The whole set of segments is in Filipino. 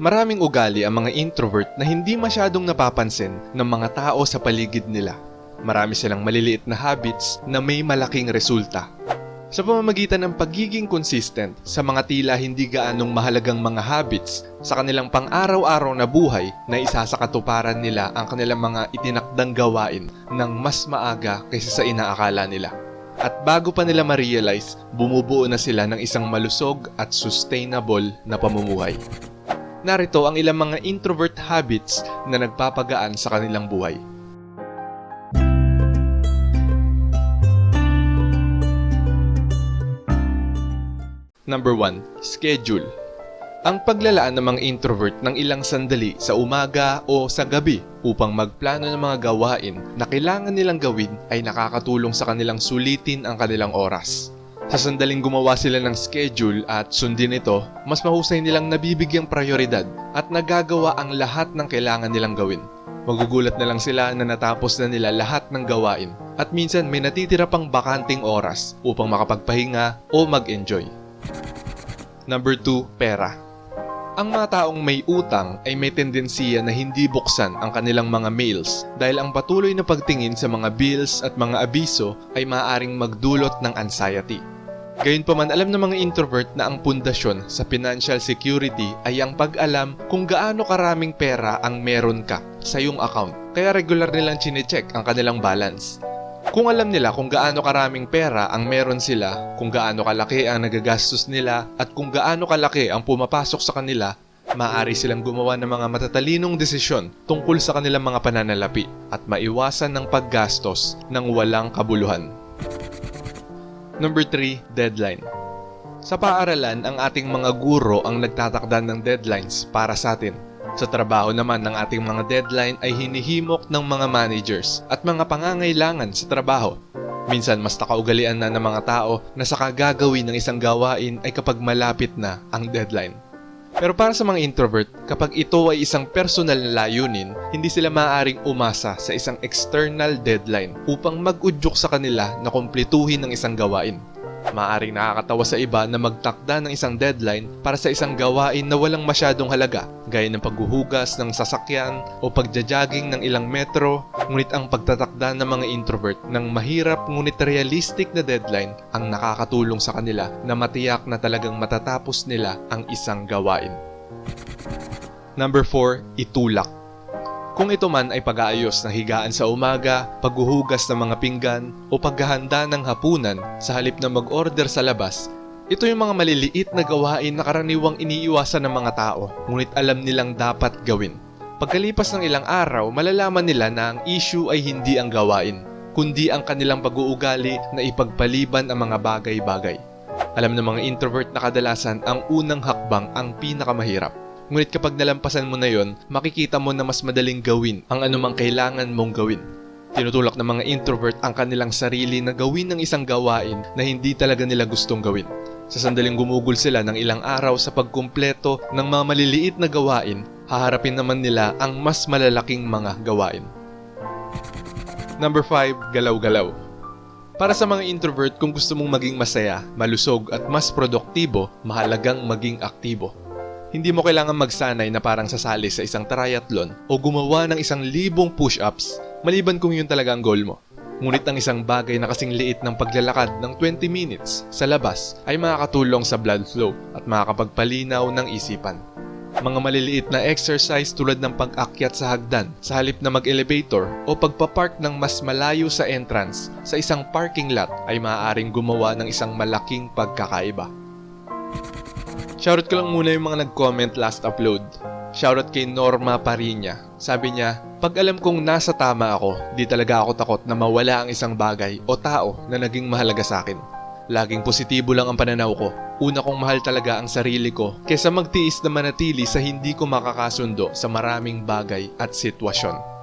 Maraming ugali ang mga introvert na hindi masyadong napapansin ng mga tao sa paligid nila. Marami silang maliliit na habits na may malaking resulta. Sa pamamagitan ng pagiging consistent sa mga tila hindi gaanong mahalagang mga habits sa kanilang pang-araw-araw na buhay na isa sa katuparan nila ang kanilang mga itinakdang gawain ng mas maaga kaysa sa inaakala nila. At bago pa nila ma-realize, bumubuo na sila ng isang malusog at sustainable na pamumuhay. Narito ang ilang mga introvert habits na nagpapagaan sa kanilang buhay. Number 1. Schedule. Ang paglalaan ng mga introvert ng ilang sandali sa umaga o sa gabi upang magplano ng mga gawain na kailangan nilang gawin ay nakakatulong sa kanilang sulitin ang kanilang oras. Sa sandaling gumawa sila ng schedule at sundin ito, mas mahusay nilang nabibigyang prioridad at nagagawa ang lahat ng kailangan nilang gawin. Magugulat na lang sila na natapos na nila lahat ng gawain at minsan may natitira pang bakanting oras upang makapagpahinga o mag-enjoy. Number 2, pera. Ang mga taong may utang ay may tendensiya na hindi buksan ang kanilang mga mails dahil ang patuloy na pagtingin sa mga bills at mga abiso ay maaaring magdulot ng anxiety. Gayunpaman alam ng mga introvert na ang pundasyon sa financial security ay ang pag-alam kung gaano karaming pera ang meron ka sa iyong account. Kaya regular nilang chinecheck ang kanilang balance. Kung alam nila kung gaano karaming pera ang meron sila, kung gaano kalaki ang nagagastos nila, at kung gaano kalaki ang pumapasok sa kanila, maaari silang gumawa ng mga matatalinong desisyon tungkol sa kanilang mga pananalapi at maiwasan ng paggastos ng walang kabuluhan. Number 3, deadline. Sa paaralan, ang ating mga guro ang nagtatakda ng deadlines para sa atin. Sa trabaho naman ng ating mga deadline ay hinihimok ng mga managers at mga pangangailangan sa trabaho. Minsan mas nakaugalian na ng mga tao na sa kagagawin ng isang gawain ay kapag malapit na ang deadline. Pero para sa mga introvert, kapag ito ay isang personal na layunin, hindi sila maaaring umasa sa isang external deadline upang mag-udyok sa kanila na kumpletuhin ng isang gawain. Maaring nakakatawa sa iba na magtakda ng isang deadline para sa isang gawain na walang masyadong halaga, gaya ng paghuhugas ng sasakyan o pagja-jogging ng ilang metro, ngunit ang pagtatakda ng mga introvert ng mahirap ngunit realistic na deadline ang nakakatulong sa kanila na matiyak na talagang matatapos nila ang isang gawain. Number 4, itulak. Kung ito man ay pag-aayos ng higaan sa umaga, paghuhugas ng mga pinggan, o paghahanda ng hapunan sa halip na mag-order sa labas, ito yung mga maliliit na gawain na karaniwang iniiwasan ng mga tao, ngunit alam nilang dapat gawin. Pagkalipas ng ilang araw, malalaman nila na ang issue ay hindi ang gawain, kundi ang kanilang pag-uugali na ipagpaliban ang mga bagay-bagay. Alam ng mga introvert na kadalasan ang unang hakbang ang pinakamahirap. Ngunit kapag nalampasan mo na yon, makikita mo na mas madaling gawin ang anumang kailangan mong gawin. Tinutulak ng mga introvert ang kanilang sarili na gawin ng isang gawain na hindi talaga nila gustong gawin. Sa sandaling gumugol sila ng ilang araw sa pagkumpleto ng mga maliliit na gawain, haharapin naman nila ang mas malalaking mga gawain. Number 5, galaw-galaw. Para sa mga introvert, kung gusto mong maging masaya, malusog at mas produktibo, mahalagang maging aktibo. Hindi mo kailangan magsanay na parang sasali sa isang triathlon o gumawa ng isang libong push-ups maliban kung yun talaga ang goal mo. Ngunit ang isang bagay na kasing liit ng paglalakad ng 20 minutes sa labas ay makakatulong sa blood flow at makakapagpalinaw ng isipan. Mga maliliit na exercise tulad ng pag-akyat sa hagdan sa halip na mag-elevator o pagpapark ng mas malayo sa entrance sa isang parking lot ay maaaring gumawa ng isang malaking pagkakaiba. Shoutout ko lang muna yung mga nag-comment last upload. Shoutout kay Norma Parinya. Sabi niya, pag alam kong nasa tama ako, di talaga ako takot na mawala ang isang bagay o tao na naging mahalaga sa akin. Laging positibo lang ang pananaw ko. Una kong mahal talaga ang sarili ko kaysa magtiis na manatili sa hindi ko makakasundo sa maraming bagay at sitwasyon.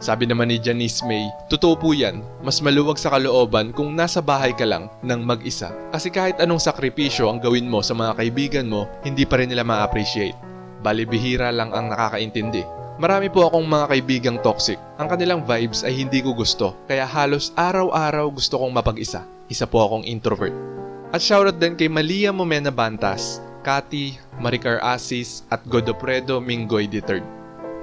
Sabi naman ni Janice May, totoo po yan, mas maluwag sa kalooban kung nasa bahay ka lang ng mag-isa. Kasi kahit anong sakripisyo ang gawin mo sa mga kaibigan mo, hindi pa rin nila ma-appreciate. Bali bihira lang ang nakakaintindi. Marami po akong mga kaibigang toxic. Ang kanilang vibes ay hindi ko gusto, kaya halos araw-araw gusto kong mapag-isa. Isa po akong introvert. At shoutout din kay Malia Momena Bantas. Cathy, Maricar Asis, at Godofredo Mingoy III.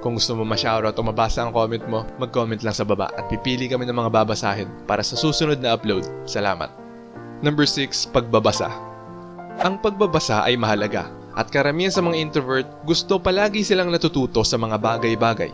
Kung gusto mo ma-shoutout o mabasa ang comment mo, mag-comment lang sa baba at pipili kami ng mga babasahin para sa susunod na upload. Salamat. Number 6, pagbabasa. Ang pagbabasa ay mahalaga at karamihan sa mga introvert gusto palagi silang natututo sa mga bagay-bagay.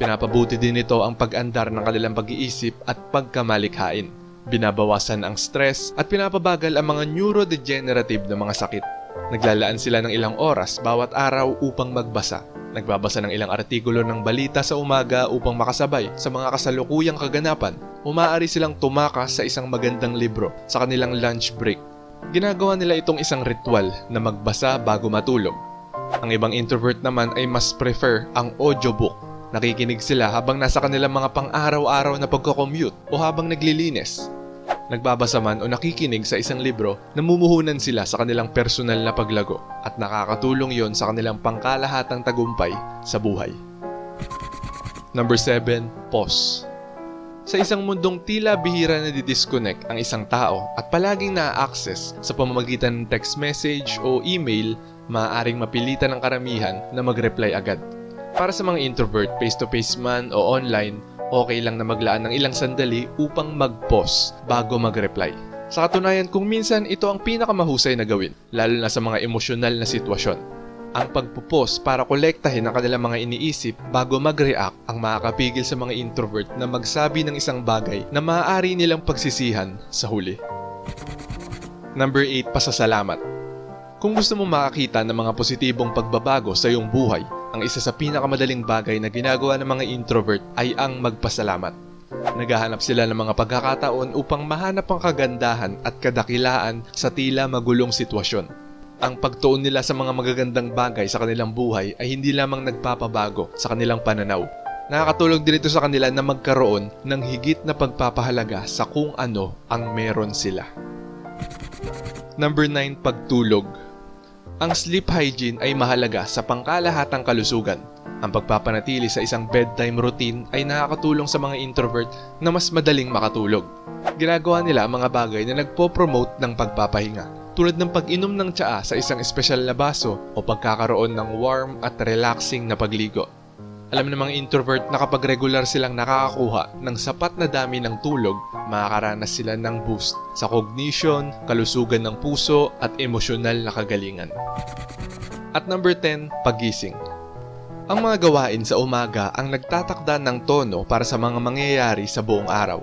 Pinapabuti din nito ang pag-andar ng kanilang pag-iisip at pagkamalikhain. Binabawasan ang stress at pinapabagal ang mga neurodegenerative na mga sakit. Naglalaan sila ng ilang oras bawat araw upang magbasa. Nagbabasa ng ilang artikulo ng balita sa umaga upang makasabay sa mga kasalukuyang kaganapan. Umaari silang tumakas sa isang magandang libro sa kanilang lunch break. Ginagawa nila itong isang ritual na magbasa bago matulog. Ang ibang introvert naman ay mas prefer ang audiobook. Nakikinig sila habang nasa kanilang mga pang-araw-araw na pagko-commute o habang naglilinis. Nagbabasa man o nakikinig sa isang libro, namumuhunan sila sa kanilang personal na paglago at nakakatulong yon sa kanilang pangkalahatang tagumpay sa buhay. Number 7. Pause. Sa isang mundong tila bihira na didisconnect ang isang tao at palaging na-access sa pamamagitan ng text message o email, maaaring mapilitan ng karamihan na mag-reply agad. Para sa mga introvert, face-to-face man o online, okay lang na maglaan ng ilang sandali upang mag-pause bago mag-reply. Sa katunayan kung minsan ito ang pinakamahusay na gawin, lalo na sa mga emosyonal na sitwasyon. Ang pagpupos para kolektahin ang kanilang mga iniisip bago mag-react ang makakapigil sa mga introvert na magsabi ng isang bagay na maaari nilang pagsisihan sa huli. Number 8. Pasasalamat Kung gusto mo makakita ng mga positibong pagbabago sa iyong buhay, ang isa sa pinakamadaling bagay na ginagawa ng mga introvert ay ang magpasalamat. Naghahanap sila ng mga pagkakataon upang mahanap ang kagandahan at kadakilaan sa tila magulong sitwasyon. Ang pagtuon nila sa mga magagandang bagay sa kanilang buhay ay hindi lamang nagpapabago sa kanilang pananaw. Nakakatulong din ito sa kanila na magkaroon ng higit na pagpapahalaga sa kung ano ang meron sila. Number 9. Pagtulog Ang sleep hygiene ay mahalaga sa pangkalahatang kalusugan. Ang pagpapanatili sa isang bedtime routine ay nakakatulong sa mga introvert na mas madaling makatulog. Ginagawa nila ang mga bagay na nagpo-promote ng pagpapahinga tulad ng pag-inom ng tsaa sa isang espesyal na baso o pagkakaroon ng warm at relaxing na pagligo. Alam ng mga introvert na kapag regular silang nakakakuha ng sapat na dami ng tulog, makakaranas sila ng boost sa cognition, kalusugan ng puso at emosyonal na kagalingan. At number 10, pagising. Ang mga gawain sa umaga ang nagtatakda ng tono para sa mga mangyayari sa buong araw.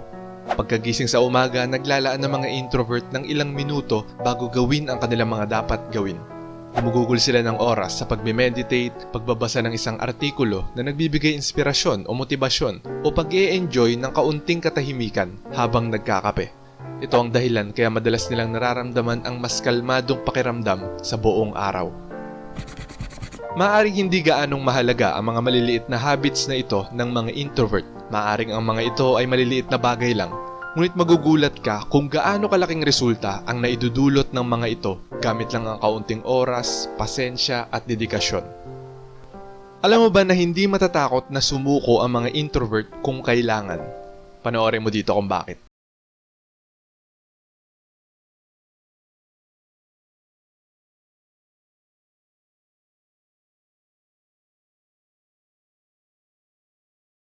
Pagkagising sa umaga, naglalaan ng mga introvert ng ilang minuto bago gawin ang kanilang mga dapat gawin. Gumugugol sila ng oras sa pagme-meditate, pagbabasa ng isang artikulo na nagbibigay inspirasyon o motibasyon o pag enjoy ng kaunting katahimikan habang nagkakape. Ito ang dahilan kaya madalas nilang nararamdaman ang mas kalmadong pakiramdam sa buong araw. Maaring hindi gaanong mahalaga ang mga maliliit na habits na ito ng mga introvert. Maaring ang mga ito ay maliliit na bagay lang. Ngunit magugulat ka kung gaano kalaking resulta ang naidudulot ng mga ito gamit lang ang kaunting oras, pasensya at dedikasyon. Alam mo ba na hindi matatakot na sumuko ang mga introvert kung kailangan? Panoorin mo dito kung bakit.